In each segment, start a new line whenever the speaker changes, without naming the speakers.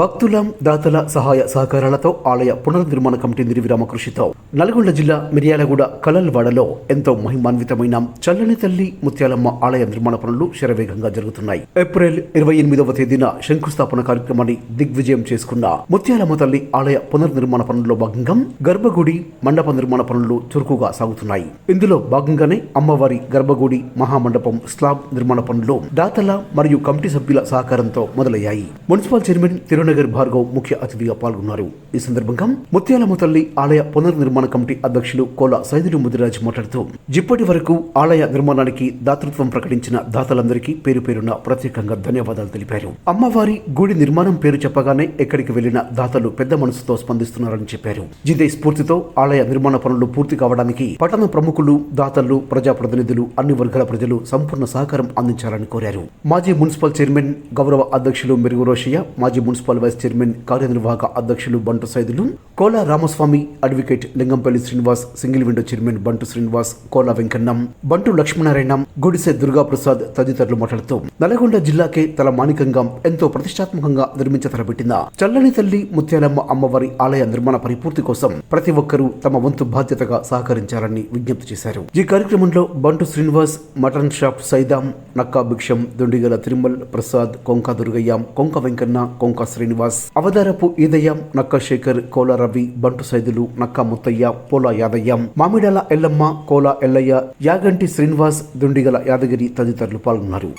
భక్తులం దాతల సహాయ సహకారాలతో ఆలయ పునర్నిర్మాణ కమిటీ నిర్విరామ కృషితో నల్గొండ జిల్లా మిర్యాలగూడ కలల్వాడలో ఎంతో మహిమాన్వితమైన చల్లని తల్లి ముత్యాలమ్మ ఆలయ నిర్మాణ పనులు శరవేగంగా జరుగుతున్నాయి. ఏప్రిల్ ఇరవై ఎనిమిదవ తేదీన శంకుస్థాపన కార్యక్రమాన్ని దిగ్విజయం చేసుకున్న ముత్యాలమ్మ తల్లి ఆలయ పునర్నిర్మాణ పనుల్లో భాగంగా గర్భగుడి మండప నిర్మాణ పనులు చురుకుగా సాగుతున్నాయి. ఇందులో భాగంగానే అమ్మవారి గర్భగుడి మహామండపం స్లాబ్ నిర్మాణ పనులు దాతల మరియు కమిటీ సభ్యుల సహకారంతో మొదలయ్యాయి. మున్సిపల్ చైర్మన్ తిరునగర్ భార్గవ్ ముఖ్య అతిథిగా పాల్గొన్నారు. ఈ సందర్భంగా ముత్యాలమ్మ తల్లి ఆలయ పునర్నిర్మాణ కమిటీ అధ్యక్షులు కోల సైదులు ముదిరాజ్ మాట్లాడుతూ ఇప్పటి వరకు ఆలయ నిర్మాణానికి దాతృత్వం ప్రకటించిన దాతలందరికీ పేరు పేరున ప్రత్యేకంగా ధన్యవాదాలు తెలిపారు. అమ్మవారి గుడి నిర్మాణం పేరు చెప్పగానే ఎక్కడికి వెళ్ళిన దాతలు పెద్ద మనసుతో స్పందిస్తున్నారని చెప్పారు. ఇదే స్ఫూర్తితో ఆలయ నిర్మాణ పనులు పూర్తి కావడానికి పట్టణ ప్రముఖులు దాతలు ప్రజాప్రతినిధులు అన్ని వర్గాల ప్రజలు సంపూర్ణ సహకారం అందించాలని కోరారు. మాజీ మున్సిపల్ చైర్మన్ గౌరవ అధ్యక్షులు మెరుగు రోషయ్య మాజీ మున్సిపల్ వైస్ చైర్మన్ కార్యనిర్వాహక అధ్యక్షులు Bantu Saidulu Kola Ramaswamy advocate Lingampally Srinivas single window chairman Bantu Srinivas Kola వెంకన్నం బంటు లక్ష్మణారాయణం గుడిసె దుర్గాప్రసాద్ తదితరులు మాట్లాడుతూ నల్గొండ జిల్లాకే తల మాణికంగా ఎంతో ప్రతిష్టాత్మకంగా నిర్మించ తలపెట్టిన చల్లని తల్లి ముత్యాలమ్మ అమ్మవారి ఆలయ నిర్మాణ పరిపూర్తి కోసం ప్రతి ఒక్కరూ తమ వంతు బాధ్యతగా సహకరించాలని విజ్ఞప్తి చేశారు. ఈ కార్యక్రమంలో బంటు శ్రీనివాస్ మటన్ షాప్ సైదాం నక్కా భిక్షం దొండిగల తిరుమల్ ప్రసాద్ కొంక దుర్గయ్య కొంక వెంకన్న కొంక శ్రీనివాస్ అవతారపు ఈదయం నక్క శేఖర్ కోల రవి బంటు సైదులు నక్క ముత్తయ్య పోల యాదయ్య మామిడాల ఎల్లమ్మ కోల ఎల్లయ్య యాగంటి శ్రీనివాస్ దుండిగల యాదగిరి తదితరులు పాల్గొన్నారు.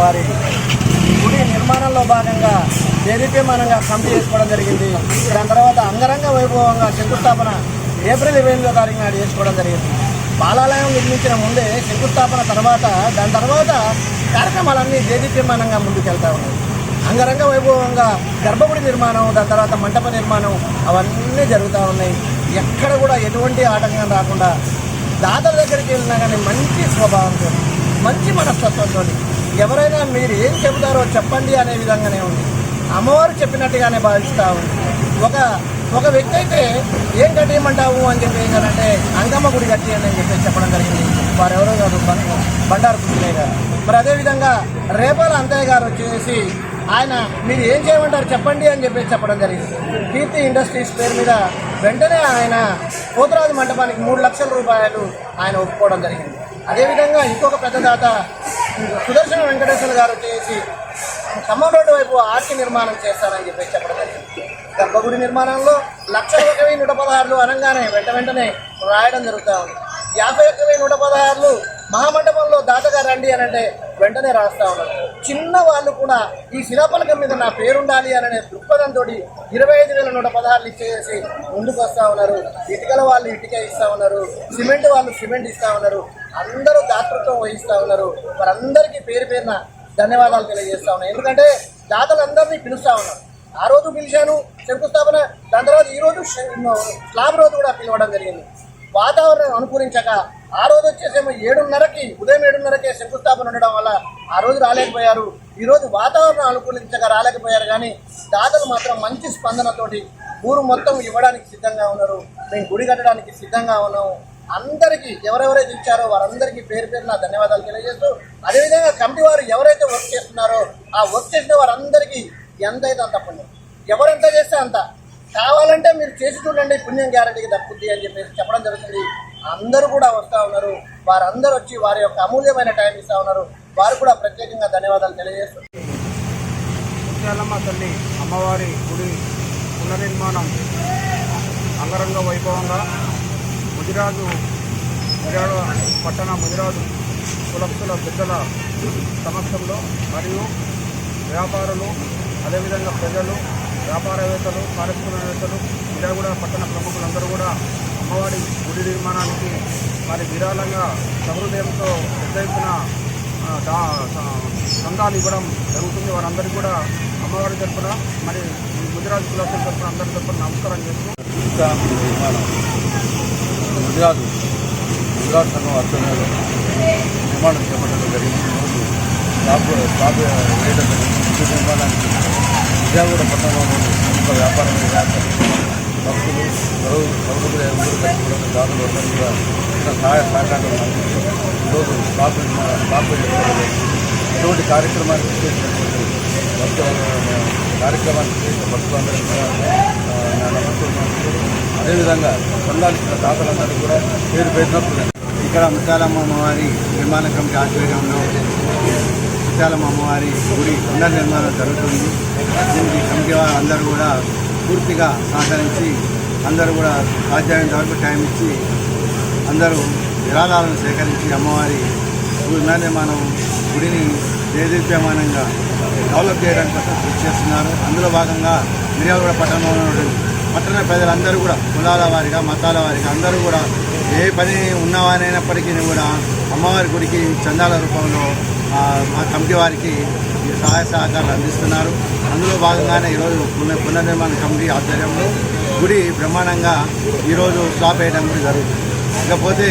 వారి అమ్మవారి గుడి నిర్మాణంలో భాగంగా దేదీప్యమానంగా కమిటీ చేసుకోవడం జరిగింది. దాని తర్వాత అంగరంగ వైభవంగా శంకుస్థాపన ఏప్రిల్ ఇరవై ఎనిమిదో తారీఖు నాడు చేసుకోవడం జరిగింది. బాలాలయం నిర్మించిన ముందే శంకుస్థాపన తర్వాత దాని తర్వాత కార్యక్రమాలన్నీ దేదీప్యమానంగా ముందుకెళ్తా ఉన్నాయి. అంగరంగ వైభవంగా గర్భగుడి నిర్మాణం దాని తర్వాత మంటప నిర్మాణం అవన్నీ జరుగుతూ ఉన్నాయి. ఎక్కడ కూడా ఎటువంటి ఆటంకం రాకుండా దాతల దగ్గరికి వెళ్ళినా కానీ మంచి స్వభావంతో మంచి మనస్తత్వంతో ఎవరైనా మీరు ఏం చెబుతారో చెప్పండి అనే విధంగానే ఉంది. అమ్మవారు చెప్పినట్టుగానే భావిస్తూ ఉంది. ఒక ఒక వ్యక్తి అయితే ఏం కట్టేయమంటావు అని చెప్పి ఏంటంటే అంగమ్మ గుడి కట్టేయండి అని చెప్పేసి చెప్పడం జరిగింది. వారు ఎవరో కాదు బండారు కృష్ణయ్య గారు. మరి అదేవిధంగా రేపాల అంతయ్య గారు వచ్చేసి ఆయన మీరు ఏం చేయమంటారు చెప్పండి అని చెప్పేసి చెప్పడం జరిగింది. కీర్తి ఇండస్ట్రీస్ పేరు మీద వెంటనే ఆయన పోతురాజు మండపానికి మూడు లక్షల రూపాయలు ఆయన ఒప్పుకోవడం జరిగింది. అదేవిధంగా ఇంకొక పెద్ద దాత సుదర్శన వెంకటేశ్వర గారు చేసి ఖమ్మం రోడ్డు వైపు ఆర్చి నిర్మాణం చేస్తానని చెప్పేసి చెప్పడం జరిగింది. గర్భగుడి నిర్మాణంలో లక్ష ఒక వెయ్యి నూట పదహారులు అనగానే వెంట వెంటనే రాయడం జరుగుతూ ఉంది. యాభై ఒక్క వెయ్యి నూట పదహారులు మహామండపంలో దాతగా రండి అని అంటే వెంటనే రాస్తా ఉన్నారు. చిన్న వాళ్ళు కూడా ఈ శిలాపలకం మీద నా పేరుండాలి అనే దృక్పథంతో ఇరవై ఐదు వేల నూట పదహారులు ఇచ్చేసి ముందుకు వస్తూ ఉన్నారు. ఇటుకల వాళ్ళు ఇటుక ఇస్తా ఉన్నారు. సిమెంట్ వాళ్ళు సిమెంట్ ఇస్తా ఉన్నారు. అందరూ దాతృత్వం వహిస్తూ ఉన్నారు. వారందరికీ పేరు పేరున ధన్యవాదాలు తెలియజేస్తా ఉన్నాను. ఎందుకంటే దాతలందరినీ పిలుస్తా ఉన్నారు ఆ రోజు పిలిచాను శంకుస్థాపన దాని తర్వాత ఈ రోజు స్లాబ్ రోజు కూడా పిలవడం జరిగింది. వాతావరణం అనుకూలించక ఆ రోజు వచ్చేసేమో ఏడున్నరకి ఉదయం ఏడున్నరకే శంకుస్థాపన ఉండడం వల్ల ఆ రోజు రాలేకపోయారు. ఈరోజు వాతావరణం అనుకూలించక రాలేకపోయారు కానీ దాతలు మాత్రం మంచి స్పందనతోటి ఊరు మొత్తం ఇవ్వడానికి సిద్ధంగా ఉన్నారు. మేము గుడి కట్టడానికి సిద్ధంగా ఉన్నాము. అందరికీ ఎవరెవరైతే ఇచ్చారో వారందరికీ పేరు పేరు నా ధన్యవాదాలు తెలియజేస్తూ అదేవిధంగా కమిటీ వారు ఎవరైతే వర్క్ చేస్తున్నారో ఆ వర్క్ చేసిన వారందరికీ ఎంతైతే అంత పుణ్యం. ఎవరెంత చేస్తే అంత. కావాలంటే మీరు చేసి చూడండి పుణ్యం గ్యారంటీకి దక్కుద్ది అని చెప్పేసి చెప్పడం జరుగుతుంది. అందరూ కూడా వస్తూ ఉన్నారు. వారందరూ వచ్చి వారి యొక్క అమూల్యమైన టైం ఇస్తూ ఉన్నారు. వారు కూడా ప్రత్యేకంగా ధన్యవాదాలు తెలియజేస్తుంది
ముత్యాలమ్మ తల్లి అమ్మవారి గుడి పునర్నిర్మాణం అంగరంగ వైభవంగా ముదిరాజు ముదిరాడు పట్టణ ముదిరాజు కులస్తుల పెద్దల సమక్షంలో మరియు వ్యాపారులు అదేవిధంగా ప్రజలు వ్యాపారవేత్తలు పారిశ్రామికవేత్తలు మిరాగూడ పట్టణ ప్రముఖులందరూ కూడా అమ్మవారి గుడి నిర్మాణానికి మరి విరాళంగా సహృదయంతో పెద్ద ఎత్తున ఇవ్వడం జరుగుతుంది. వారందరికీ కూడా అమ్మవారి తరఫున మరి గుజరాత్ కులాసుల తరఫున అందరి తరఫున నమస్కారం చేస్తూ
ఇంకా గుజరాత్ సంఘం ఆధ్వర్యంలో నిర్మాణం చేపట్టడం జరిగింది. ఈరోజు స్లాబ్ స్లాబ్ వేయడం జరిగింది. ఇంటి నిర్మాణానికి విజయవాడ పట్టణంలోని ప్రముఖ వ్యాపార భక్తులు సౌ సౌకర్య ఎవరు కట్టుకోవడం దారులు అందరూ కూడా సహాయ సహకారం ఈరోజు స్లాబ్ నిర్మాణం స్లాబ్ ఇటువంటి కార్యక్రమాన్ని చేసినటువంటి భక్తుల కార్యక్రమాన్ని చేసిన భక్తులందరికీ కూడా అదేవిధంగా పొందాల్సిన దాతలందరూ కూడా పేరు పెట్టినప్పుడు
ఇక్కడ ముత్యాలమ్మ అమ్మవారి నిర్మాణ కమిటీ ఆధ్వర్యంలో ముత్యాలమ్మ అమ్మవారి గుడి పునర్నిర్మాణం జరుగుతుంది. దీనికి కమిటీ వారు అందరూ కూడా పూర్తిగా సహకరించి అందరూ కూడా సాధ్యమైన వరకు టైం ఇచ్చి అందరూ విరాళాలను సేకరించి అమ్మవారి పునర్నిర్మాణం గుడిని దేదీప్యమానంగా డెవలప్ చేయడానికి కోసం కృషి చేస్తున్నారు. అందులో భాగంగా మిర్యాలగూడ పట్టణంలో ఉన్నటువంటి పట్టణ ప్రజలందరూ కూడా కులాల వారిగా మతాల వారిగా అందరూ కూడా ఏ పని ఉన్నవారైనప్పటికీ కూడా అమ్మవారి గుడికి చందాల రూపంలో మా కమిటీ వారికి ఈ సహాయ సహకారాలు అందిస్తున్నారు. అందులో భాగంగానే ఈరోజు పునర్నిర్మాణ కమిటీ ఆధ్వర్యంలో గుడి బ్రహ్మాండంగా ఈరోజు స్టాప్ వేయడం కూడా జరుగుతుంది. ఇకపోతే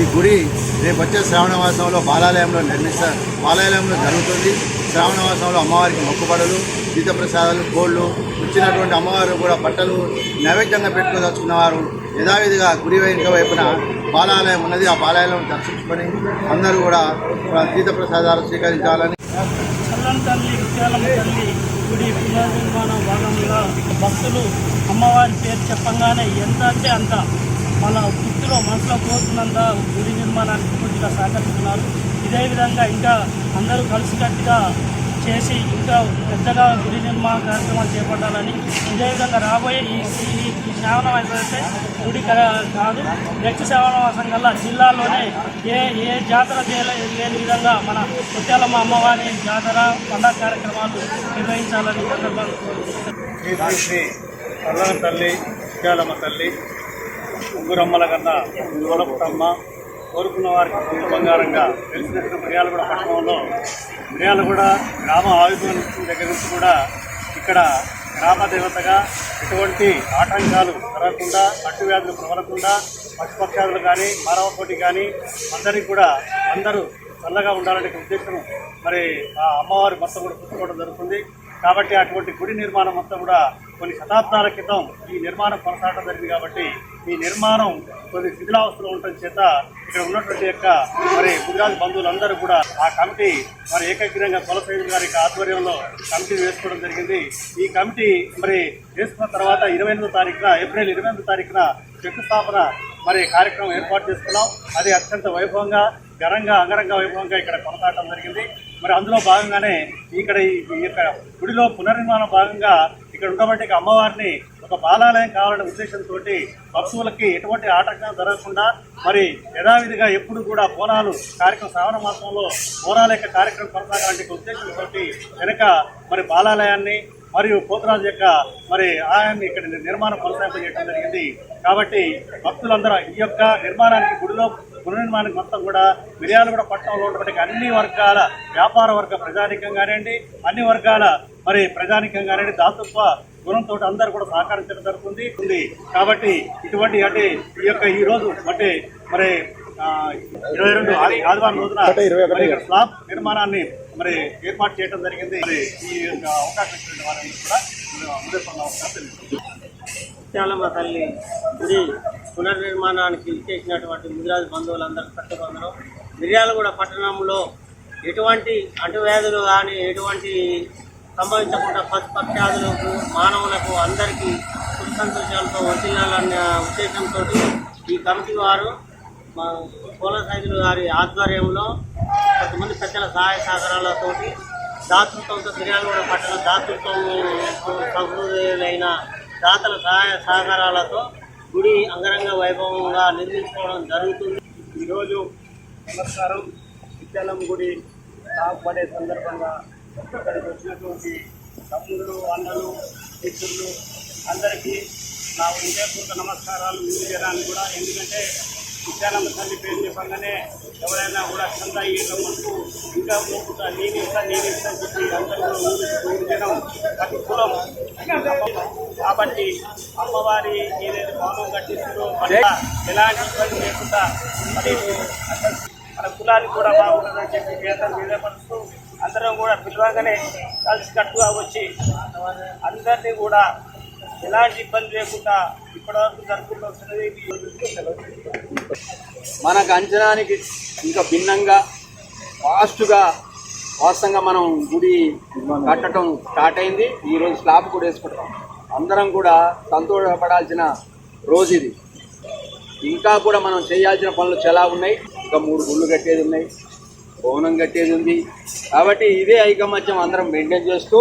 ఈ గుడి రేపు వచ్చే శ్రావణ మాసంలో బాలాలయంలో నిర్మిస్తారు బాలాలయంలో జరుగుతుంది. శ్రావణ మాసంలో అమ్మవారికి మొక్కుబడులు తీర్థప్రసాదాలు కోళ్ళు వచ్చినటువంటి అమ్మవారు కూడా బట్టలు నైవేద్యంగా పెట్టుకోదలుచుకున్న వారు యథావిధిగా గుడి వెనుక వైపున బాలాలయం ఉన్నది. ఆ బాలాలయం దర్శించుకొని అందరూ కూడా తీర్థప్రసాదాలు స్వీకరించాలని
తల్లి విశాలమ్మ తల్లి గుడి పునర్నిర్మాణ భాగంగా భక్తులు అమ్మవారి పేరు చెప్పంగానే ఎంత అంటే అంత. మన వృత్తిలో మనసులో కోరుతున్నంత గుడి నిర్మాణానికి పూర్తిగా సహకరిస్తున్నారు. ఇదే విధంగా ఇంకా అందరూ కలిసికట్టుగా చేసి ఇంకా పెద్దగా గుడి నిర్మాణ కార్యక్రమాలు చేపట్టాలని అదేవిధంగా రాబోయే ఈ ఈ- శ్రావణం అయిపోతే గుడి కాదు నెక్స్ట్ శ్రావణమాసం కల్లా జిల్లాలోనే ఏ ఏ జాతర లేని విధంగా మన ముత్యాలమ్మ అమ్మవారి జాతర పండగ కార్యక్రమాలు నిర్వహించాలని సందర్భంగా
శ్రీ తల్లి ముత్యాలమ్మ తల్లి ముగ్గురమ్మల కన్నా గోడపుటమ్మ కోరుకున్న వారికి కొంత బంగారంగా తెలిసినట్టు మిర్యాలగూడ పట్టణంలో మిర్యాలగూడ గ్రామ ఆయుధం దగ్గర నుంచి కూడా ఇక్కడ గ్రామ దేవతగా ఎటువంటి ఆటంకాలు జరగకుండా అట్టు వ్యాధులు ప్రబలకుండా పశుపక్షాదులు కానీ మానవ కానీ అందరికీ కూడా అందరూ చల్లగా ఉండాలనే ఉద్దేశం మరి ఆ అమ్మవారి మొత్తం కూడా పుట్టుకోవడం జరుగుతుంది. కాబట్టి అటువంటి గుడి నిర్మాణం మొత్తం కూడా కొన్ని శతాబ్దాల క్రితం ఈ నిర్మాణం కొనసాగడం జరిగింది కాబట్టి ఈ నిర్మాణం కొన్ని శిథిలావస్థలో ఉండటం చేత ఇక్కడ ఉన్నటువంటి యొక్క మరి గుజరాత్ బంధువులందరూ కూడా ఆ కమిటీ మరి ఏకగ్రీవంగా కొలసైదు గారి ఆధ్వర్యంలో కమిటీ వేసుకోవడం జరిగింది. ఈ కమిటీ మరి వేసుకున్న తర్వాత ఇరవై ఎనిమిదో తారీఖున ఏప్రిల్ ఇరవై ఎనిమిదో తారీఖున శంకుస్థాపన మరి కార్యక్రమం ఏర్పాటు చేసుకున్నాం. అది అత్యంత వైభవంగా ఘనంగా అంగరంగ వైభవంగా ఇక్కడ కొనసాగడం జరిగింది. మరి అందులో భాగంగానే ఇక్కడ ఈ యొక్క గుడిలో పునర్నిర్మాణం భాగంగా ఇక్కడ ఉండబట్టి అమ్మవారిని ఒక బాలాలయం కావాలనే ఉద్దేశంతో భక్తులకి ఎటువంటి ఆటంకం జరగకుండా మరి యథావిధిగా ఎప్పుడు కూడా బోనాలు కార్యక్రమం శ్రావణ మాసంలో బోనాల యొక్క కార్యక్రమం కొనసాగాలంటే ఉద్దేశంతో వెనుక మరి బాలాలయాన్ని మరియు పోతరాజు యొక్క మరి ఆయాన్ని ఇక్కడ నిర్మాణం కొనసాగింపజేయడం జరిగింది. కాబట్టి భక్తులందరూ ఈ యొక్క నిర్మాణానికి గుడిలో పునర్నిర్మాణం మొత్తం కూడా మిర్యాలగూడ పట్టణంలో ఉన్నటువంటి అన్ని వర్గాల వ్యాపార వర్గ ప్రజానికం కానివ్వండి అన్ని వర్గాల మరి ప్రజానికం కానివ్వండి దాతృత్వ గుణంతో అందరూ కూడా సహకరించడం జరుగుతుంది. ఉంది. కాబట్టి ఇటువంటి అంటే ఈ యొక్క ఈ రోజు అంటే మరి ఆ, ఇరవై రెండు ఆది- ఆదివారం రోజున ఇక్కడ స్లాబ్ నిర్మాణాన్ని మరి ఏర్పాటు చేయడం జరిగింది. మరి ఈ యొక్క అవకాశం ఇచ్చినటువంటి వారిని కూడా.
ముత్యాలమ్మ తల్లి గుడి పునర్నిర్మాణానికి చేసినటువంటి ముదిరాజు బంధువులందరూ కట్టుబంధనం మిర్యాలగూడ పట్టణంలో ఎటువంటి అంటువ్యాధులు కానీ ఎటువంటి సంభవించకుండా పశుపక్షాదులకు మానవులకు అందరికీ సుఖ సంతోషాలతో వర్తిల్లాలన్న ఉద్దేశంతో ఈ కమిటీ వారు మా కోల సైదులు గారి ఆధ్వర్యంలో కొంతమంది పెద్దల సహాయ సహకారాలతో దాతృత్వంతో కూడా పట్టణ దాతృత్వం సహృదయులైన దాతల సహాయ సహకారాలతో గుడి అంగరంగ వైభవంగా నిర్మించుకోవడం జరుగుతుంది.
ఈరోజు నమస్కారం. విద్యాలం గుడి పడే సందర్భంగా ఇక్కడికి వచ్చినటువంటి తమ్ముళ్ళు అన్నలు మిత్రులు అందరికీ నా హృదయపూర్వక నమస్కారాలు తెలియజేయడానికి కూడా ఎందుకంటే విద్యాలమ్మ తల్లి పేరు చెప్పగానే ఎవరైనా కూడా చంద ఇవ్వడం అంటూ ఇంకా మూకుతా నేను ఇస్తా నేను ఇస్తా చెప్పి అందరూ కూడా ఊరికి కాబట్టి అమ్మవారి ఏదైతే భావం కట్టిస్తుందో ఎలాంటి ఇబ్బంది లేకుండా మరి మన కులానికి కూడా బాగుంటుందని చెప్పి కేంద్రం నిలబడుతూ అందరం కూడా పిలవగానే కలిసి కట్టుగా వచ్చి అందరినీ కూడా ఎలాంటి ఇబ్బంది లేకుండా ఇప్పటివరకు జరుపుకుంటూ వస్తున్నది
మనకు అంచనానికి ఇంకా భిన్నంగా ఫాస్ట్గా వాస్తవంగా మనం గుడి కట్టడం స్టార్ట్ అయింది. ఈరోజు స్లాబ్ కూడా వేసుకుంటాం అందరం కూడా సంతోషపడాల్సిన రోజు ఇది. ఇంకా కూడా మనం చేయాల్సిన పనులు చాలా ఉన్నాయి. ఇంకా మూడు గుళ్ళు కట్టేది ఉన్నాయి. భవనం కట్టేది ఉంది. కాబట్టి ఇదే ఐకమత్యం అందరం మెయింటైన్ చేస్తూ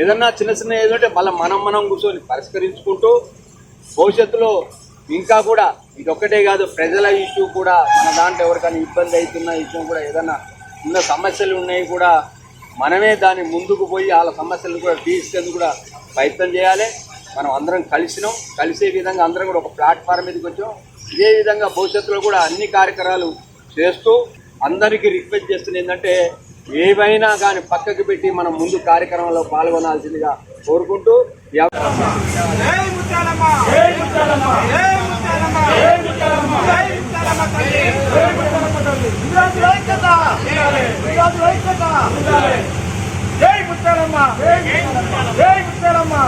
ఏదన్నా చిన్న చిన్న ఏదంటే మళ్ళీ మనం మనం కూర్చొని పరిష్కరించుకుంటూ భవిష్యత్తులో ఇంకా కూడా ఇది ఒక్కటే కాదు ప్రజల ఇష్యూ కూడా మన దాంట్లో ఎవరికైనా ఇబ్బంది అవుతున్న ఇష్యూ కూడా ఏదన్నా ఉన్న సమస్యలు ఉన్నాయి కూడా మనమే దాన్ని ముందుకు పోయి వాళ్ళ సమస్యలను కూడా తీసుకెందుకు కూడా ప్రయత్నం చేయాలి. మనం అందరం కలిసినాం. కలిసే విధంగా అందరం కూడా ఒక ప్లాట్ఫామ్ మీదకి వచ్చాం. ఇదే విధంగా భవిష్యత్తులో కూడా అన్ని కార్యక్రమాలు చేస్తూ అందరికీ రిక్వెస్ట్ చేస్తుంది ఏంటంటే ఏవైనా కానీ పక్కకు పెట్టి మనం ముందు కార్యక్రమంలో పాల్గొనాల్సిందిగా కోరుకుంటూ ఈ
జై ముత్యాలమ్మ! జై ముత్యాలమ్మ!